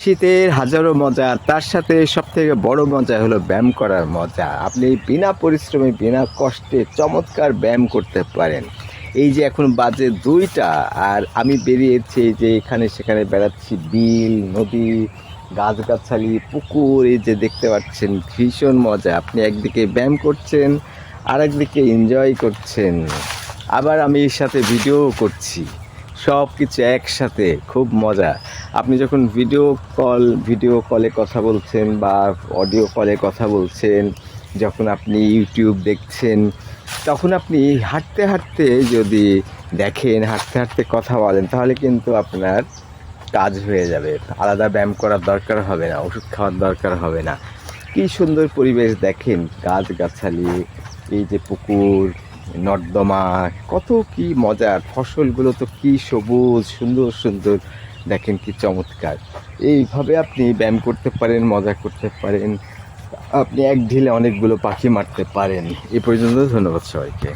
শীতের হাজারো মজা, তার সাথে সব থেকে বড় মজা হলো ব্যায়াম করার মজা। আপনি বিনা পরিশ্রমে, বিনা কষ্টে চমৎকার ব্যায়াম করতে পারেন। এই যে এখন বাজে দুইটা, আর আমি বেরিয়েছি যে এখানে সেখানে বেড়াচ্ছি বিল, নদী, গাছগাছালি, পুকুর, এই যে দেখতে পাচ্ছেন, ভীষণ মজা। আপনি একদিকে ব্যায়াম করছেন আর একদিকে এনজয় করছেন। আবার আমি এর সাথে ভিডিও করছি। সব কিছু একসাথে, খুব মজা। আপনি যখন ভিডিও কল ভিডিও কলে কথা বলছেন বা অডিও কলে কথা বলছেন, যখন আপনি ইউটিউব দেখছেন, তখন আপনি হাঁটতে হাঁটতে যদি দেখেন, হাঁটতে হাঁটতে কথা বলেন, তাহলে কিন্তু আপনার কাজ হয়ে যাবে। আলাদা ব্যায়াম করার দরকার হবে না, ওষুধ খাওয়ার দরকার হবে না। কি সুন্দর পরিবেশ দেখেন, গাছগাছালি, এই যে পুকুর নর্দমা, কত কি মজার। ফসলগুলো তো কি সবুজ, সুন্দর সুন্দর। দেখেন কি চমৎকার। এইভাবে আপনি ব্যায়াম করতে পারেন, মজা করতে পারেন। আপনি এক ঢিলে অনেকগুলো পাখি মারতে পারেন। এ পর্যন্ত ধন্যবাদ সবাইকে।